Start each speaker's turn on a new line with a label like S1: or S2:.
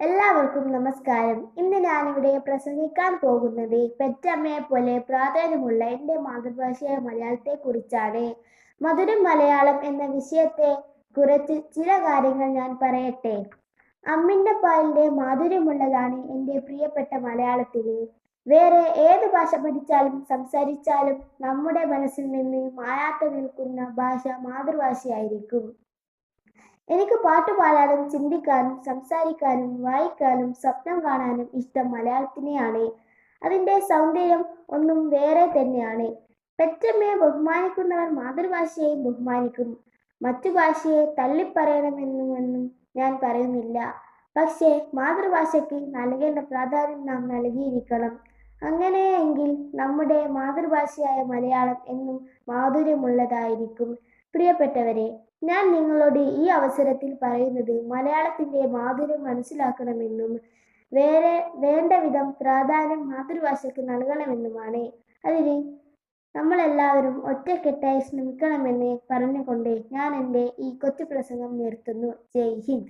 S1: എല്ലാവർക്കും നമസ്കാരം. ഇന്ന് ഞാനിവിടെ പ്രസംഗിക്കാൻ പോകുന്നത് പെറ്റമ്മയെ പോലെ പ്രാധാന്യമുള്ള എന്റെ മാതൃഭാഷയായ മലയാളത്തെ കുറിച്ചാണ്. മധുരം മലയാളം എന്ന വിഷയത്തെ കുറിച്ച് ചില കാര്യങ്ങൾ ഞാൻ പറയട്ടെ. അമ്മിന്റെ പാലിന്റെ മാധുര്യമുള്ളതാണ് എന്റെ പ്രിയപ്പെട്ട മലയാളത്തിന് വേറെ ഏത് ഭാഷ പഠിച്ചാലും സംസാരിച്ചാലും നമ്മുടെ മനസ്സിൽ നിന്ന് മായാത്ത നിൽക്കുന്ന ഭാഷ മാതൃഭാഷയായിരിക്കും. എനിക്ക് പാട്ട് പാടാനും ചിന്തിക്കാനും സംസാരിക്കാനും വായിക്കാനും സ്വപ്നം കാണാനും ഇഷ്ടം മലയാളത്തിനെയാണ്. അതിന്റെ സൗന്ദര്യം ഒന്നും വേറെ തന്നെയാണ്. പെറ്റമ്മയെ ബഹുമാനിക്കുന്നവർ മാതൃഭാഷയെ ബഹുമാനിക്കും. മറ്റു ഭാഷയെ തള്ളിപ്പറയണമെന്നുമെന്നും ഞാൻ പറയുന്നില്ല. പക്ഷേ മാതൃഭാഷയ്ക്ക് നൽകേണ്ട പ്രാധാന്യം നാം നൽകിയിരിക്കണം. അങ്ങനെയെങ്കിൽ നമ്മുടെ മാതൃഭാഷയായ മലയാളം എന്നും മാധുര്യമുള്ളതായിരിക്കും. പ്രിയപ്പെട്ടവരെ ഞാൻ നിങ്ങളോട് ഈ അവസരത്തിൽ പറയുന്നത് മലയാളത്തിന്റെ മാധുര്യം മനസ്സിലാക്കണമെന്നും വേറെ വേണ്ട വിധം പ്രാധാന്യം മാതൃഭാഷയ്ക്ക് നൽകണമെന്നുമാണ്. അതിന് നമ്മളെല്ലാവരും ഒറ്റക്കെട്ടായി ശ്രമിക്കണമെന്ന് പറഞ്ഞുകൊണ്ട് ഞാൻ എന്റെ ഈ കൊച്ചു പ്രസംഗം നിർത്തുന്നു. ജയ് ഹിന്ദ്.